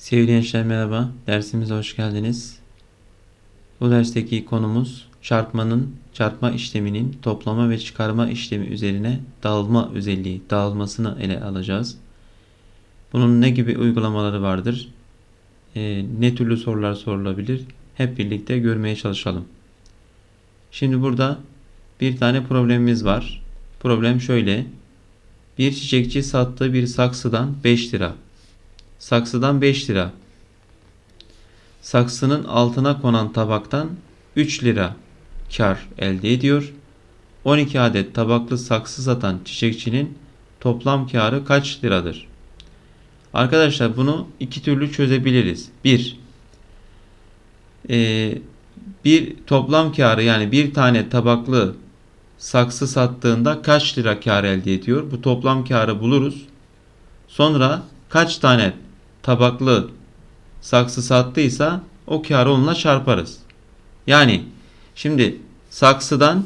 Sevgili gençler merhaba. Dersimize hoş geldiniz. Bu dersteki konumuz çarpmanın çarpma işleminin toplama ve çıkarma işlemi üzerine dağılma özelliği, dağılmasını ele alacağız. Bunun ne gibi uygulamaları vardır? Ee, ne türlü sorular sorulabilir? Hep birlikte görmeye çalışalım. Şimdi burada bir tane problemimiz var. Problem şöyle. Bir çiçekçi sattığı bir saksıdan 5 lira Saksıdan 5 lira. Saksının altına konan tabaktan 3 lira kar elde ediyor. 12 adet tabaklı saksı satan çiçekçinin toplam karı kaç liradır? Arkadaşlar bunu iki türlü çözebiliriz. 1. Ee, bir toplam karı yani bir tane tabaklı saksı sattığında kaç lira kar elde ediyor? Bu toplam karı buluruz. Sonra kaç tane tabaklı saksı sattıysa o karı onunla çarparız. Yani şimdi saksıdan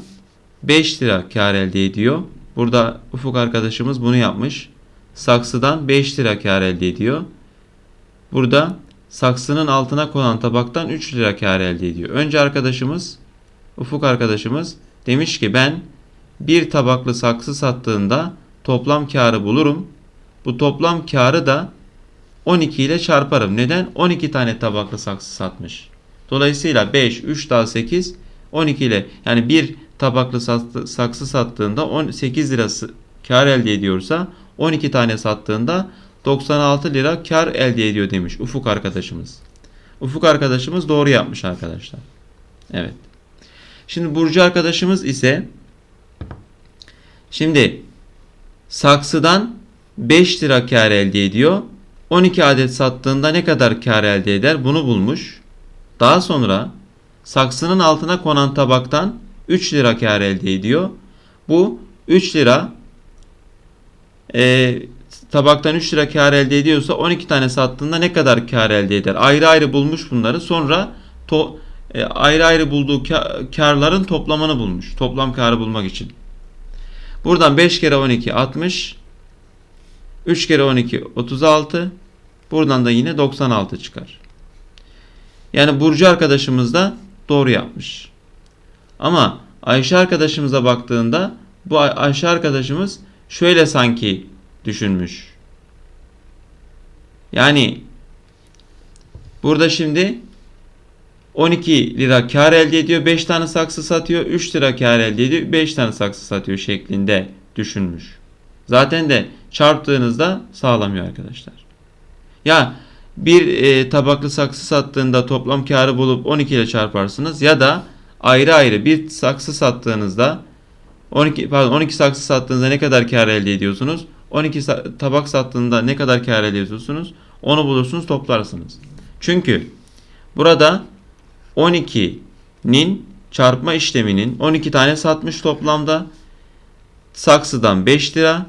5 lira kar elde ediyor. Burada Ufuk arkadaşımız bunu yapmış. Saksıdan 5 lira kar elde ediyor. Burada saksının altına konan tabaktan 3 lira kar elde ediyor. Önce arkadaşımız Ufuk arkadaşımız demiş ki ben bir tabaklı saksı sattığında toplam karı bulurum. Bu toplam karı da 12 ile çarparım. Neden? 12 tane tabaklı saksı satmış. Dolayısıyla 5, 3 daha 8, 12 ile yani bir tabaklı saksı sattığında 18 lirası kar elde ediyorsa 12 tane sattığında 96 lira kar elde ediyor demiş Ufuk arkadaşımız. Ufuk arkadaşımız doğru yapmış arkadaşlar. Evet. Şimdi Burcu arkadaşımız ise şimdi saksıdan 5 lira kar elde ediyor. 12 adet sattığında ne kadar kar elde eder bunu bulmuş. Daha sonra saksının altına konan tabaktan 3 lira kar elde ediyor. Bu 3 lira e, tabaktan 3 lira kar elde ediyorsa 12 tane sattığında ne kadar kar elde eder? Ayrı ayrı bulmuş bunları. Sonra to, e, ayrı ayrı bulduğu karların toplamını bulmuş. Toplam karı bulmak için. Buradan 5 kere 12 60 3 kere 12 36. Buradan da yine 96 çıkar. Yani Burcu arkadaşımız da doğru yapmış. Ama Ayşe arkadaşımıza baktığında bu Ayşe arkadaşımız şöyle sanki düşünmüş. Yani burada şimdi 12 lira kar elde ediyor. 5 tane saksı satıyor. 3 lira kar elde ediyor. 5 tane saksı satıyor şeklinde düşünmüş. Zaten de çarptığınızda sağlamıyor arkadaşlar. Ya bir e, tabaklı saksı sattığında toplam karı bulup 12 ile çarparsınız ya da ayrı ayrı bir saksı sattığınızda 12 pardon 12 saksı sattığınızda ne kadar kar elde ediyorsunuz? 12 tabak sattığında ne kadar kar elde ediyorsunuz? Onu bulursunuz, toplarsınız. Çünkü burada 12'nin çarpma işleminin 12 tane satmış toplamda saksıdan 5 lira,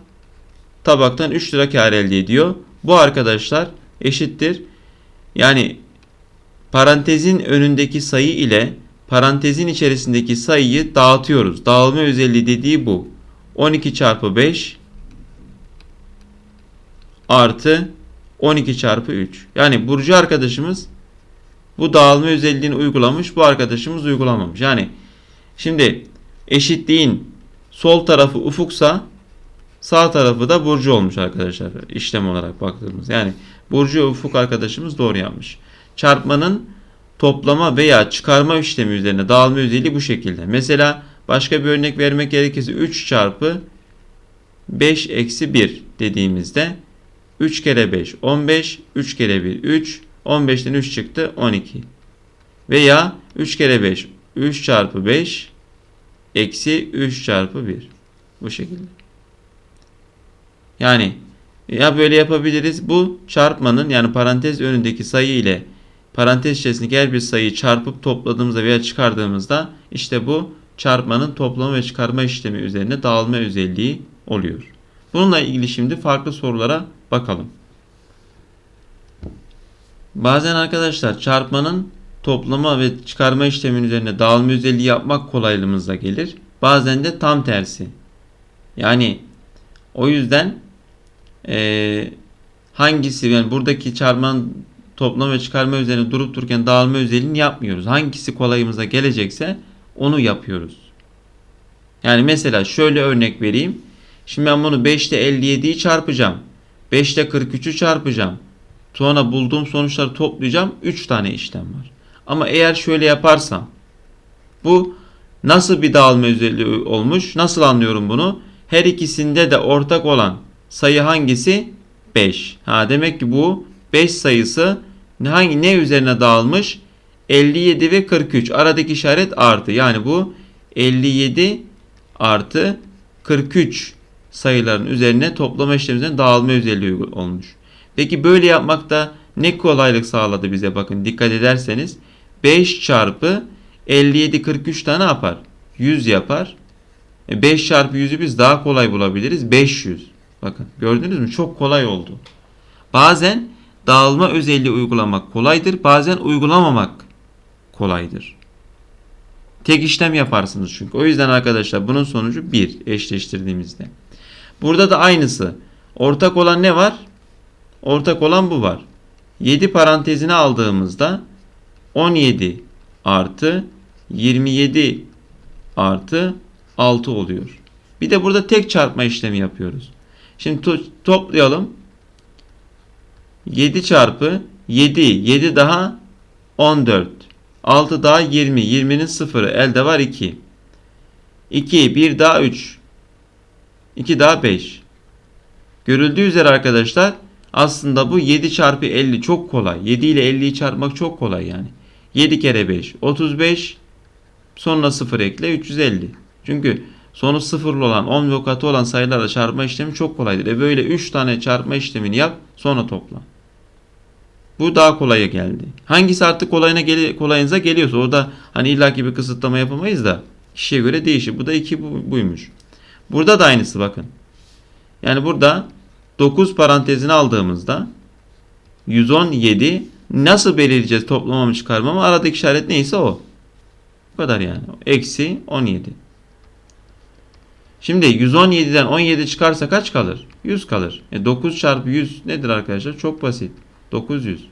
tabaktan 3 lira kar elde ediyor. Bu arkadaşlar eşittir. Yani parantezin önündeki sayı ile parantezin içerisindeki sayıyı dağıtıyoruz. Dağılma özelliği dediği bu. 12 çarpı 5 artı 12 çarpı 3. Yani Burcu arkadaşımız bu dağılma özelliğini uygulamış. Bu arkadaşımız uygulamamış. Yani şimdi eşitliğin sol tarafı ufuksa Sağ tarafı da burcu olmuş arkadaşlar işlem olarak baktığımız. Yani burcu ufuk arkadaşımız doğru yapmış. Çarpmanın toplama veya çıkarma işlemi üzerine dağılma özelliği bu şekilde. Mesela başka bir örnek vermek gerekirse 3 çarpı 5 eksi 1 dediğimizde 3 kere 5 15 3 kere 1 3 15'ten 3 çıktı 12 veya 3 kere 5 3 çarpı 5 eksi 3 çarpı 1 bu şekilde. Yani ya böyle yapabiliriz. Bu çarpmanın yani parantez önündeki sayı ile parantez içerisindeki her bir sayıyı çarpıp topladığımızda veya çıkardığımızda işte bu çarpmanın toplama ve çıkarma işlemi üzerine dağılma özelliği oluyor. Bununla ilgili şimdi farklı sorulara bakalım. Bazen arkadaşlar çarpmanın toplama ve çıkarma işleminin üzerine dağılma özelliği yapmak kolaylığımıza gelir. Bazen de tam tersi. Yani o yüzden e, hangisi yani buradaki çarpmanın toplama ve çıkarma üzerine durup dururken dağılma özelliğini yapmıyoruz. Hangisi kolayımıza gelecekse onu yapıyoruz. Yani mesela şöyle örnek vereyim. Şimdi ben bunu 5 ile 57'yi çarpacağım. 5 ile 43'ü çarpacağım. Sonra bulduğum sonuçları toplayacağım. 3 tane işlem var. Ama eğer şöyle yaparsam bu nasıl bir dağılma özelliği olmuş? Nasıl anlıyorum bunu? Her ikisinde de ortak olan sayı hangisi? 5. Ha demek ki bu 5 sayısı hangi ne üzerine dağılmış? 57 ve 43. Aradaki işaret artı. Yani bu 57 artı 43 sayıların üzerine toplama işlemimizden dağılma özelliği olmuş. Peki böyle yapmakta ne kolaylık sağladı bize bakın dikkat ederseniz 5 çarpı 57 43 tane yapar? 100 yapar. E 5 çarpı 100'ü biz daha kolay bulabiliriz. 500. Bakın gördünüz mü? Çok kolay oldu. Bazen dağılma özelliği uygulamak kolaydır. Bazen uygulamamak kolaydır. Tek işlem yaparsınız çünkü. O yüzden arkadaşlar bunun sonucu 1 eşleştirdiğimizde. Burada da aynısı. Ortak olan ne var? Ortak olan bu var. 7 parantezine aldığımızda 17 artı 27 artı 6 oluyor. Bir de burada tek çarpma işlemi yapıyoruz. Şimdi to toplayalım. 7 çarpı 7. 7 daha 14. 6 daha 20. 20'nin sıfırı. Elde var 2. 2. 1 daha 3. 2 daha 5. Görüldüğü üzere arkadaşlar aslında bu 7 çarpı 50 çok kolay. 7 ile 50'yi çarpmak çok kolay yani. 7 kere 5 35 sonra 0 ekle 350. Çünkü sonu sıfırlı olan 10 ve katı olan sayılarla çarpma işlemi çok kolaydır. E böyle 3 tane çarpma işlemini yap sonra topla. Bu daha kolaya geldi. Hangisi artık kolayına gel kolayınıza geliyorsa o da hani illaki bir kısıtlama yapamayız da kişiye göre değişir. Bu da 2 bu, buymuş. Burada da aynısı bakın. Yani burada 9 parantezini aldığımızda 117 nasıl belirleyeceğiz toplamamı çıkarmamı aradaki işaret neyse o. Bu kadar yani. Eksi 17. Şimdi 117'den 17 çıkarsa kaç kalır? 100 kalır. E 9 çarpı 100 nedir arkadaşlar? Çok basit. 900.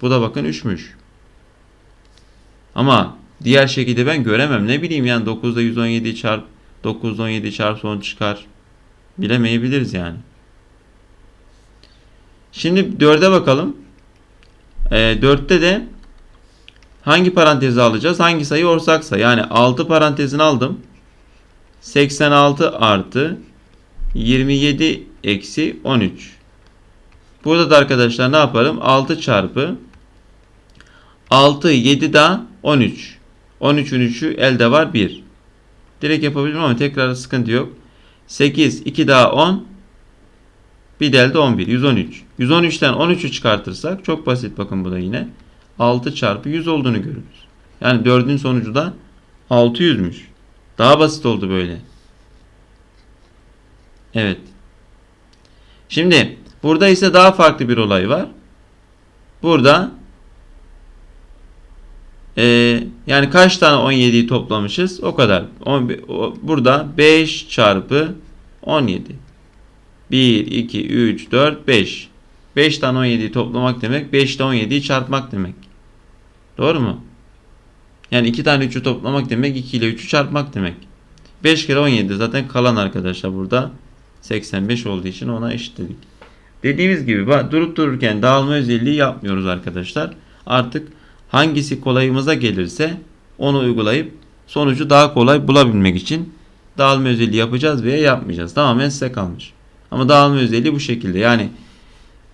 Bu da bakın 3'müş. Ama diğer şekilde ben göremem. Ne bileyim yani 9'da 117 çarp 9'da 17 çarp son çıkar. Bilemeyebiliriz yani. Şimdi 4'e bakalım. E, 4'te de hangi parantezi alacağız? Hangi sayı ortaksa? Yani 6 parantezini aldım. 86 artı 27 eksi 13. Burada da arkadaşlar ne yaparım? 6 çarpı 6 7 daha 13. 13'ün 3'ü elde var 1. Direkt yapabilirim ama tekrar sıkıntı yok. 8 2 daha 10 bir de elde 11. 113. 113'ten 13'ü çıkartırsak çok basit bakın bu da yine. 6 çarpı 100 olduğunu görürüz. Yani 4'ün sonucu da 600'müş. Daha basit oldu böyle. Evet. Şimdi burada ise daha farklı bir olay var. Burada e, yani kaç tane 17'yi toplamışız? O kadar. burada 5 çarpı 17. 1, 2, 3, 4, 5. 5 tane 17'yi toplamak demek 5 ile 17'yi çarpmak demek. Doğru mu? Yani 2 tane 3'ü toplamak demek 2 ile 3'ü çarpmak demek. 5 kere 17 zaten kalan arkadaşlar burada 85 olduğu için ona eşitledik. Dediğimiz gibi durup dururken dağılma özelliği yapmıyoruz arkadaşlar. Artık hangisi kolayımıza gelirse onu uygulayıp sonucu daha kolay bulabilmek için dağılma özelliği yapacağız veya yapmayacağız. Tamamen size kalmış. Ama dağılma özelliği bu şekilde. Yani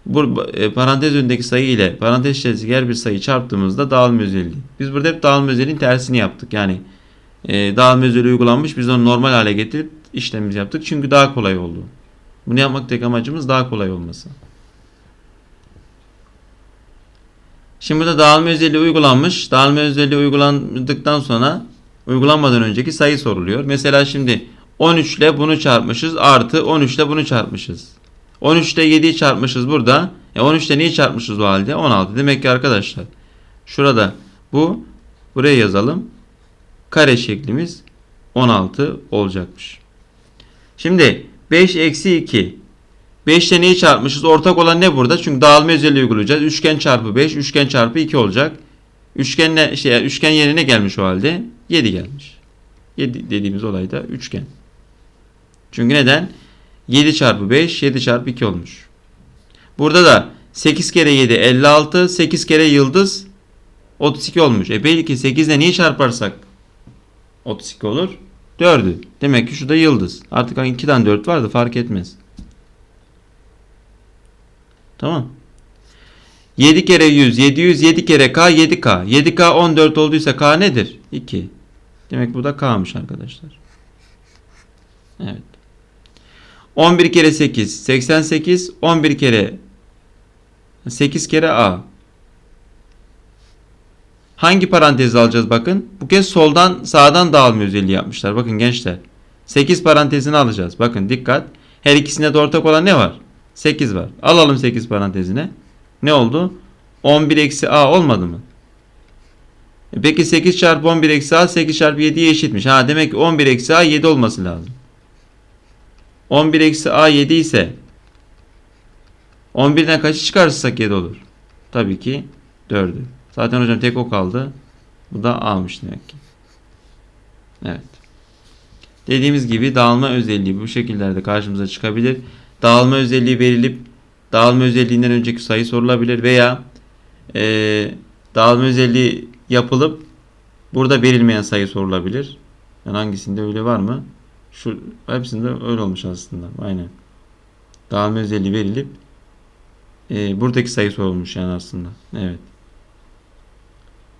bu e, parantez önündeki sayı ile parantez içerisindeki her bir sayı çarptığımızda dağılma özelliği. Biz burada hep dağılma özelliğinin tersini yaptık. Yani e, dağılma özelliği uygulanmış biz onu normal hale getirip işlemimizi yaptık. Çünkü daha kolay oldu. Bunu yapmak tek amacımız daha kolay olması. Şimdi burada dağılma özelliği uygulanmış. Dağılma özelliği uygulandıktan sonra uygulanmadan önceki sayı soruluyor. Mesela şimdi 13 ile bunu çarpmışız artı 13 ile bunu çarpmışız. 13 ile 7'yi çarpmışız burada. E 13 ile neyi çarpmışız o halde? 16. Demek ki arkadaşlar şurada bu buraya yazalım. Kare şeklimiz 16 olacakmış. Şimdi 5 eksi 2. 5 ile neyi çarpmışız? Ortak olan ne burada? Çünkü dağılma özelliği uygulayacağız. Üçgen çarpı 5, üçgen çarpı 2 olacak. Üçgenle şey üçgen yerine gelmiş o halde 7 gelmiş. 7 dediğimiz olayda üçgen. Çünkü neden? 7 çarpı 5, 7 çarpı 2 olmuş. Burada da 8 kere 7 56, 8 kere yıldız 32 olmuş. E belki 8 ile niye çarparsak 32 olur? 4'ü. Demek ki şurada yıldız. Artık 2'den 4 vardı fark etmez. Tamam. 7 kere 100, 700, 7 kere K, 7K. 7K 14 olduysa K nedir? 2. Demek bu da K'mış arkadaşlar. Evet. 11 kere 8, 88. 11 kere 8 kere A. Hangi parantezi alacağız bakın. Bu kez soldan sağdan dağılma özelliği yapmışlar. Bakın gençler. 8 parantezini alacağız. Bakın dikkat. Her ikisinde de ortak olan ne var? 8 var. Alalım 8 parantezine. Ne oldu? 11 eksi A olmadı mı? E Peki 8 çarpı 11 eksi A 8 çarpı 7'ye eşitmiş. Ha demek ki 11 eksi A 7 olması lazım. 11 eksi A 7 ise 11'den kaçı çıkarırsak 7 olur? Tabii ki 4'ü. Zaten hocam tek o kaldı. Bu da A'mış demek ki. Evet. Dediğimiz gibi dağılma özelliği bu şekillerde karşımıza çıkabilir. Dağılma özelliği verilip dağılma özelliğinden önceki sayı sorulabilir veya eee dağılma özelliği yapılıp burada verilmeyen sayı sorulabilir. Yani hangisinde öyle var mı? Şu hepsinde öyle olmuş aslında. Aynen. Dağılma özelliği verilip eee, buradaki sayı sorulmuş yani aslında. Evet.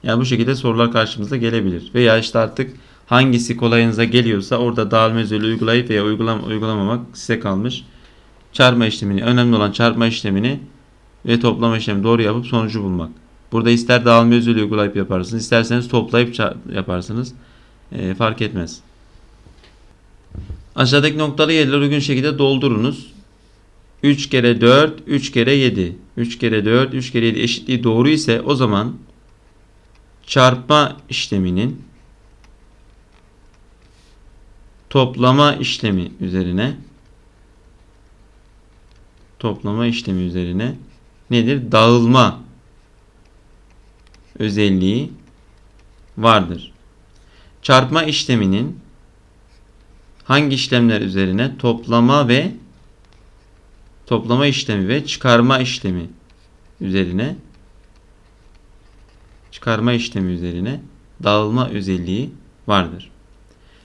Yani bu şekilde sorular karşımıza gelebilir. Veya işte artık hangisi kolayınıza geliyorsa orada dağılma özelliği uygulayıp veya uygulam uygulamamak size kalmış. Çarpma işlemini, önemli olan çarpma işlemini ve toplama işlemini doğru yapıp sonucu bulmak. Burada ister dağılma özelliği uygulayıp yaparsınız, isterseniz toplayıp yaparsınız. Ee, fark etmez. Aşağıdaki noktalı yerleri uygun şekilde doldurunuz. 3 kere 4, 3 kere 7. 3 kere 4, 3 kere 7 eşitliği doğru ise o zaman çarpma işleminin toplama işlemi üzerine toplama işlemi üzerine nedir? Dağılma özelliği vardır. Çarpma işleminin hangi işlemler üzerine? Toplama ve toplama işlemi ve çıkarma işlemi üzerine çıkarma işlemi üzerine dağılma özelliği vardır.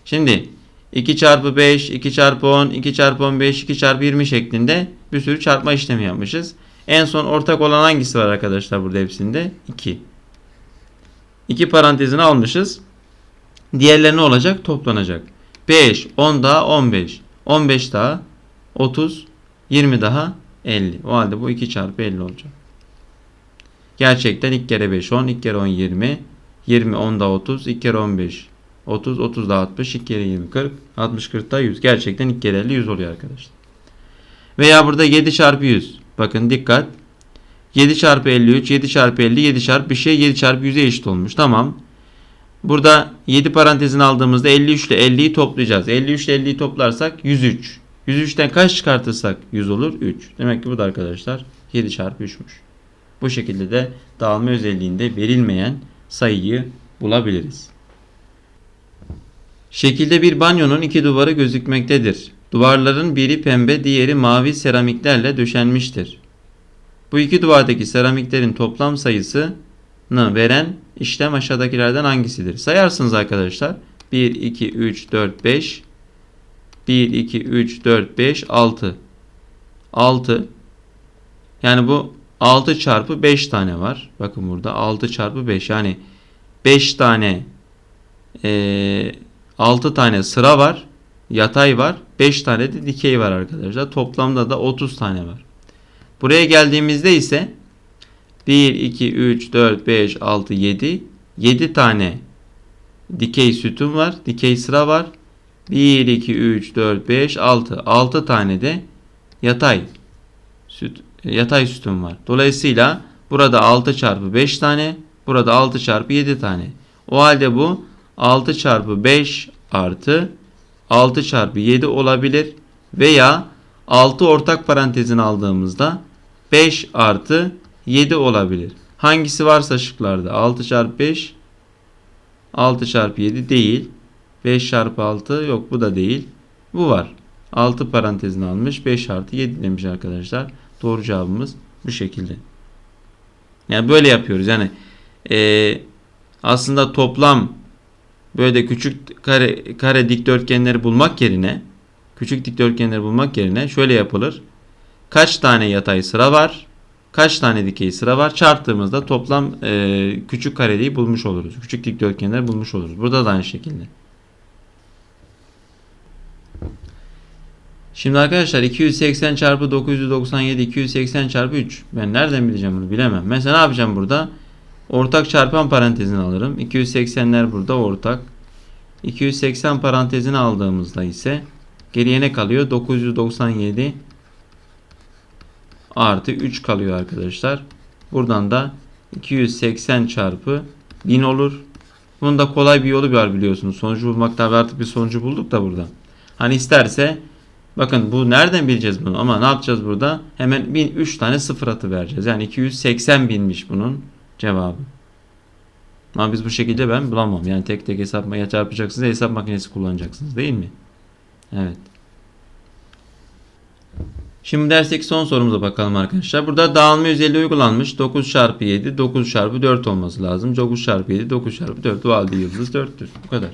Şimdi 2 çarpı 5, 2 çarpı 10, 2 çarpı 15, 2 çarpı 20 şeklinde bir sürü çarpma işlemi yapmışız. En son ortak olan hangisi var arkadaşlar burada hepsinde? 2. 2 parantezini almışız. Diğerleri ne olacak? Toplanacak. 5, 10 daha 15. 15 daha 30, 20 daha 50. O halde bu 2 çarpı 50 olacak. Gerçekten 2 kere 5 10, 2 kere 10 20, 20 10 da 30, 2 kere 15 30, 30 da 60, 2 kere 20 40, 60 40 da 100. Gerçekten 2 kere 50 100 oluyor arkadaşlar. Veya burada 7 çarpı 100. Bakın dikkat. 7 çarpı 53, 7 çarpı 50, 7 çarpı bir şey 7 çarpı 100'e eşit olmuş. Tamam. Burada 7 parantezini aldığımızda 53 ile 50'yi toplayacağız. 53 ile 50'yi toplarsak 103. 103'ten kaç çıkartırsak 100 olur? 3. Demek ki bu da arkadaşlar 7 çarpı 3'müş. Bu şekilde de dağılma özelliğinde verilmeyen sayıyı bulabiliriz. Şekilde bir banyonun iki duvarı gözükmektedir. Duvarların biri pembe, diğeri mavi seramiklerle döşenmiştir. Bu iki duvardaki seramiklerin toplam sayısını veren işlem aşağıdakilerden hangisidir? Sayarsınız arkadaşlar. 1, 2, 3, 4, 5. 1, 2, 3, 4, 5, 6. 6. Yani bu 6 çarpı 5 tane var. Bakın burada 6 çarpı 5 yani 5 tane e, 6 tane sıra var. Yatay var. 5 tane de dikey var arkadaşlar. Toplamda da 30 tane var. Buraya geldiğimizde ise 1, 2, 3, 4, 5, 6, 7 7 tane dikey sütun var. Dikey sıra var. 1, 2, 3, 4, 5, 6. 6 tane de yatay süt, yatay sütun var. Dolayısıyla burada 6 çarpı 5 tane. Burada 6 çarpı 7 tane. O halde bu 6 çarpı 5 artı 6 çarpı 7 olabilir. Veya 6 ortak parantezini aldığımızda 5 artı 7 olabilir. Hangisi varsa şıklarda 6 çarpı 5 6 çarpı 7 değil. 5 çarpı 6 yok bu da değil. Bu var. 6 parantezini almış 5 artı 7 demiş arkadaşlar. Doğru cevabımız bu şekilde. Yani böyle yapıyoruz. Yani eee, aslında toplam böyle küçük kare, kare dikdörtgenleri bulmak yerine küçük dikdörtgenleri bulmak yerine şöyle yapılır. Kaç tane yatay sıra var? Kaç tane dikey sıra var? Çarptığımızda toplam eee, küçük kareyi bulmuş oluruz. Küçük dikdörtgenleri bulmuş oluruz. Burada da aynı şekilde. Şimdi arkadaşlar 280 çarpı 997 280 çarpı 3. Ben nereden bileceğim bunu bilemem. Mesela ne yapacağım burada? Ortak çarpan parantezini alırım. 280'ler burada ortak. 280 parantezini aldığımızda ise geriye ne kalıyor? 997 artı 3 kalıyor arkadaşlar. Buradan da 280 çarpı 1000 olur. Bunun da kolay bir yolu var biliyorsunuz. Sonucu bulmak tabi artık bir sonucu bulduk da burada. Hani isterse bakın bu nereden bileceğiz bunu ama ne yapacağız burada? Hemen 1000 3 tane sıfır atı vereceğiz. Yani 280 binmiş bunun cevabı. Ama biz bu şekilde ben bulamam. Yani tek tek hesap çarpacaksınız hesap makinesi kullanacaksınız değil mi? Evet. Şimdi dersteki son sorumuza bakalım arkadaşlar. Burada dağılma özelliği uygulanmış. 9 çarpı 7 9 çarpı 4 olması lazım. 9 çarpı 7 9 çarpı 4 o halde yıldız 4'tür. Bu kadar.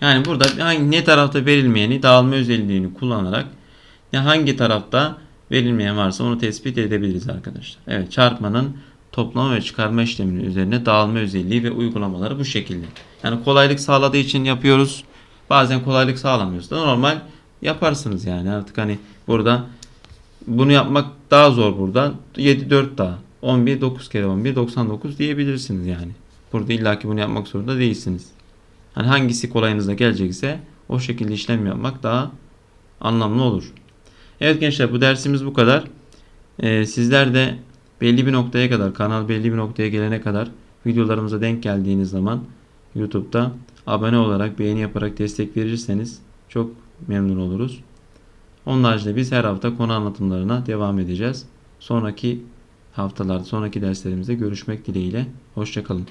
Yani burada hangi ne tarafta verilmeyeni dağılma özelliğini kullanarak ya hangi tarafta verilmeyen varsa onu tespit edebiliriz arkadaşlar. Evet çarpmanın toplama ve çıkarma işleminin üzerine dağılma özelliği ve uygulamaları bu şekilde. Yani kolaylık sağladığı için yapıyoruz. Bazen kolaylık sağlamıyoruz da normal yaparsınız yani artık hani burada bunu yapmak daha zor burada. 7 4 daha. 11 9 kere 11 99 diyebilirsiniz yani. Burada illaki bunu yapmak zorunda değilsiniz. Hani hangisi kolayınıza gelecekse o şekilde işlem yapmak daha anlamlı olur. Evet gençler bu dersimiz bu kadar. Ee, sizler de belli bir noktaya kadar kanal belli bir noktaya gelene kadar videolarımıza denk geldiğiniz zaman YouTube'da abone olarak beğeni yaparak destek verirseniz çok memnun oluruz. Onun haricinde biz her hafta konu anlatımlarına devam edeceğiz. Sonraki haftalarda, sonraki derslerimizde görüşmek dileğiyle. Hoşçakalın.